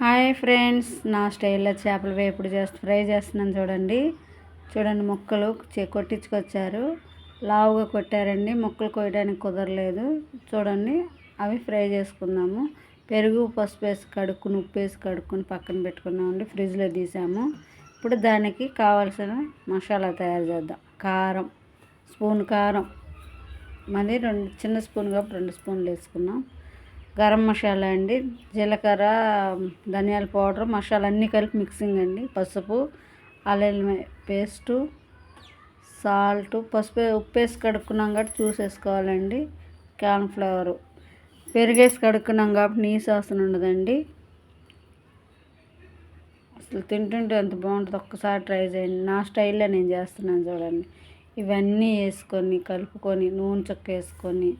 Hi friends నా స్టైల్లో చేపల వేపుడు చేస్తూ ఫ్రై చేస్తున్నాను చూడండి. చూడండి ముక్కలు కొట్టించుకొచ్చారు. లావుగా కొట్టారండి ముక్కలు కొయ్యడానికి కుదరలేదు. చూడండి అవి ఫ్రై చేసుకుందాము. పెరుగు పసుపు వేసి కడుక్కుని ఉప్పు వేసి కడుక్కుని పక్కన పెట్టుకున్నామండి ఫ్రిడ్జ్లో తీసాము. ఇప్పుడు దానికి కావాల్సిన మసాలా తయారు చేద్దాం. కారం స్పూన్ కారం. మళ్ళీ రెండు చిన్న స్పూన్ కాబట్టి రెండు స్పూన్లు వేసుకున్నాం గరం మసాలా అండి జీలకర్ర ధనియాల పౌడర్ మసాలా అన్నీ కలిపి మిక్సింగ్ అండి. పసుపు అల్లం పేస్టు సాల్ట్ పసుపు ఉప్పు వేసి కడుక్కున్నాం కాబట్టి చూసేసుకోవాలండి. కార్న్ఫ్లవర్ పెరిగేసి కడుక్కున్నాం కాబట్టి నీ వాసన ఉండదండి. అసలు తింటుంటే ఎంత బాగుంటుంది ఒక్కసారి ట్రై చేయండి. నా స్టైల్లో నేను చేస్తున్నాను చూడండి. ఇవన్నీ వేసుకొని కలుపుకొని నూనె చక్క వేసుకొని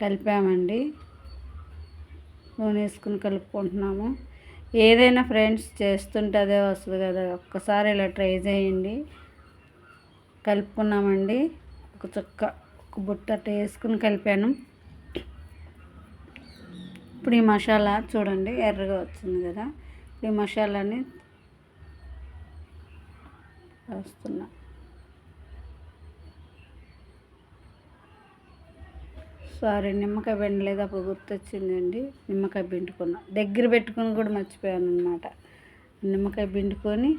కలిపామండి. నూనె వేసుకుని కలుపుకుంటున్నాము. ఏదైనా ఫ్రెండ్స్ చేస్తుంటే అదే వస్తుంది కదా. ఒక్కసారి ఇలా ట్రై చేయండి. కలుపుకున్నామండి. ఒక చుక్క ఒక బుట్ట అట్ట వేసుకుని కలిపాను. ఇప్పుడు ఈ మసాలా చూడండి ఎర్రగా వచ్చింది కదా. ఈ మసాలాని వేస్తున్నా. సారీ నిమ్మకాయ పిండలేదు అప్పుడు గుర్తొచ్చిందండి. నిమ్మకాయ పిండుకున్నా. దగ్గర పెట్టుకుని కూడా మర్చిపోయాను అనమాట నిమ్మకాయ పిండుకొని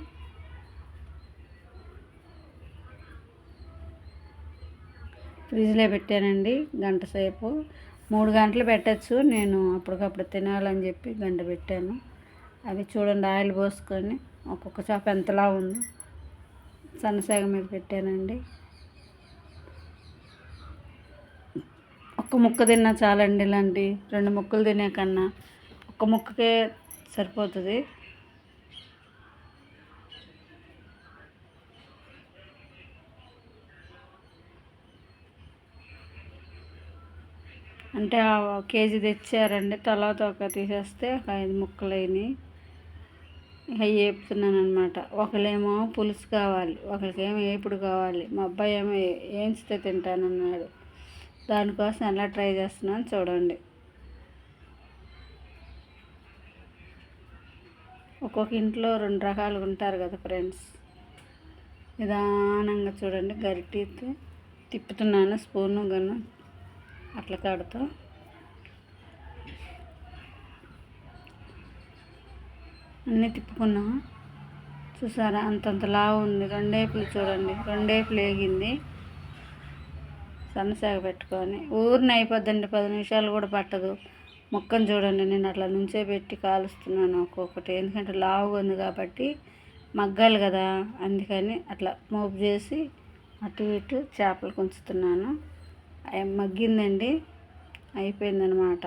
ఫ్రిడ్జ్లో పెట్టానండి గంట సేపు. మూడు గంటలు పెట్టచ్చు. నేను అప్పటికప్పుడు తినాలని చెప్పి గంట పెట్టాను. అవి చూడండి ఆయిల్ పోసుకొని ఒక్కొక్క చేప ఎంతలా ఉంది. సన్నసాగ మీద పెట్టానండి. ఒక్క ముక్క తిన్నా చాలండి ఇలాంటి రెండు ముక్కలు తినే కన్నా ఒక్క ముక్కకే సరిపోతుంది. అంటే ఆ కేజీ తెచ్చారండి తర్వాత ఒక తీసేస్తే ఒక ఐదు ముక్కలు అయినాయి. అవి వేపుతున్నాను అనమాట ఒకళ్ళేమో పులుసు కావాలి ఒకరికేమో ఏపుడు కావాలి. మా అబ్బాయి ఏమో ఏంచితే తింటానన్నాడు. దానికోసం ఎలా ట్రై చేస్తున్నాను చూడండి. ఒక్కొక్క ఇంట్లో రెండు రకాలుగా ఉంటారు కదా ఫ్రెండ్స్. నిదానంగా చూడండి. గరిటితో తిప్పుతున్నాను స్పూను గన్ను అట్లా కాడుతో. అన్నీ తిప్పుకున్నాం చూసారా? అంతంత లావు ఉంది. రెండేపులు చూడండి. రెండేపులు వేగింది సన్నసాగ పెట్టుకొని. ఊరిని అయిపోద్దండి పది నిమిషాలు కూడా పట్టదు. మొక్కను చూడండి నేను అట్లా నుంచే పెట్టి కాలుస్తున్నాను ఒక్కొక్కటి. ఎందుకంటే లావుగా ఉంది కాబట్టి మగ్గాలి కదా. అందుకని అట్లా మోపు చేసి అటు ఇటు చేపలు కొంచుతున్నాను. అవి మగ్గిందండి అయిపోయిందనమాట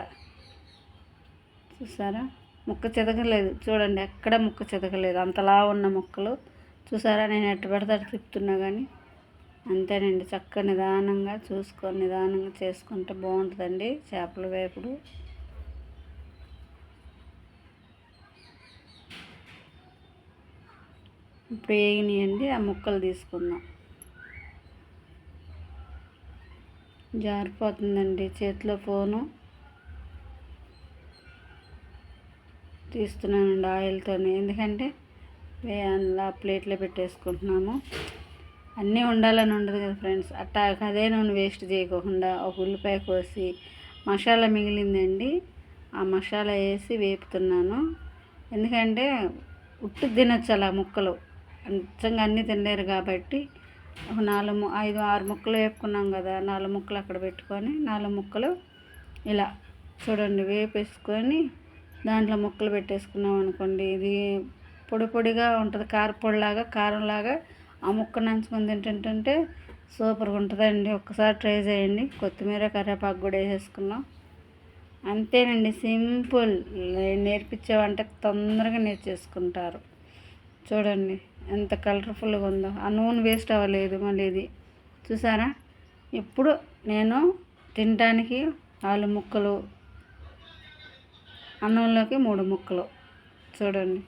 చూసారా? ముక్క చెదగలేదు. చూడండి ఎక్కడ ముక్క చెదగలేదు. అంతలా ఉన్న ముక్కలు. చూసారా? నేను ఎట్టు పెడితే తిప్పుతున్నా కానీ. అంతేనండి. చక్కగా నిదానంగా చూసుకొని నిదానంగా చేసుకుంటే బాగుంటుందండి చేపల వేపుడు. ఇప్పుడు వేగినాయండి ఆ ముక్కలు తీసుకుందాం. జారిపోతుందండి చేతిలో ఫోను. తీస్తున్నానండి ఆయిల్తో ఎందుకంటే అందులో ప్లేట్లో పెట్టేసుకుంటున్నాము. అన్నీ ఉండాలని ఉండదు కదా ఫ్రెండ్స్. అట్టా అదే నూనె వేస్ట్ చేయకుండా ఒక ఉల్లిపాయ కోసి మసాలా మిగిలిందండి. ఆ మసాలా వేసి వేపుతున్నాను. ఎందుకంటే ఉట్టు తినొచ్చు అలా ముక్కలు. నిజంగా అన్నీ తినలేరు కాబట్టి ఒక నాలుగు ఐదు ఆరు ముక్కలు వేపుకున్నాం కదా. నాలుగు ముక్కలు అక్కడ పెట్టుకొని నాలుగు ముక్కలు ఇలా చూడండి వేపేసుకొని దాంట్లో ముక్కలు పెట్టేసుకున్నాం అనుకోండి. ఇది పొడి పొడిగా ఉంటుంది. కారపొడిలాగా కారంలాగా ఆ ముక్క నంచుకొని తింటుంటే సూపర్గా ఉంటుందండి. ఒక్కసారి ట్రై చేయండి. కొత్తిమీర కరివేపాకు కూడా వేసేసుకున్నాం అంతేనండి సింపుల్. నేర్పించే వంట తొందరగా నేర్చేసుకుంటారు. చూడండి ఎంత కలర్ఫుల్గా ఉందో. ఆ నూనె వేస్ట్ అవ్వలేదు మళ్ళీ ఇది. చూసారా? ఇప్పుడు నేను తినడానికి నాలుగు ముక్కలు అన్నంలోకి మూడు ముక్కలు. చూడండి.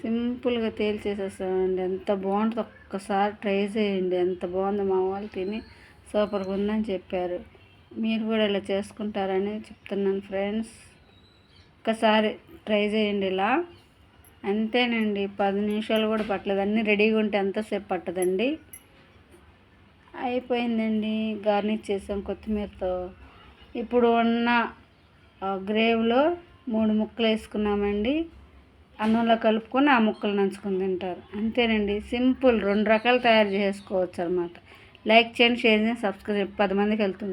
సింపుల్గా తేల్చేసేస్తామండి. ఎంత బాగుంటుందో ఒక్కసారి ట్రై చేయండి. ఎంత బాగుందో మా వాళ్ళు తిని సూపర్గా ఉందని చెప్పారు. మీరు కూడా ఇలా చేసుకుంటారని చెప్తున్నాను ఫ్రెండ్స్. ఒక్కసారి ట్రై చేయండి ఇలా. అంతేనండి. పది నిమిషాలు కూడా పట్టలేదు. అన్నీ రెడీగా ఉంటే ఎంతసేపు పట్టదండి? అయిపోయిందండి. గార్నిష్ చేసాం కొత్తిమీరతో. ఇప్పుడు ఉన్న గ్రేవ్లో మూడు ముక్కలు వేసుకున్నామండి. అన్నంలో కలుపుకొని ఆ ముక్కలు నంచుకొని తింటారు. అంతేనండి. సింపుల్ రెండు రకాలు తయారు చేసుకోవచ్చు అనమాట లైక్ చేయండి షేర్ చేయండి సబ్స్క్రైబ్ పది మందికి వెళ్తుంది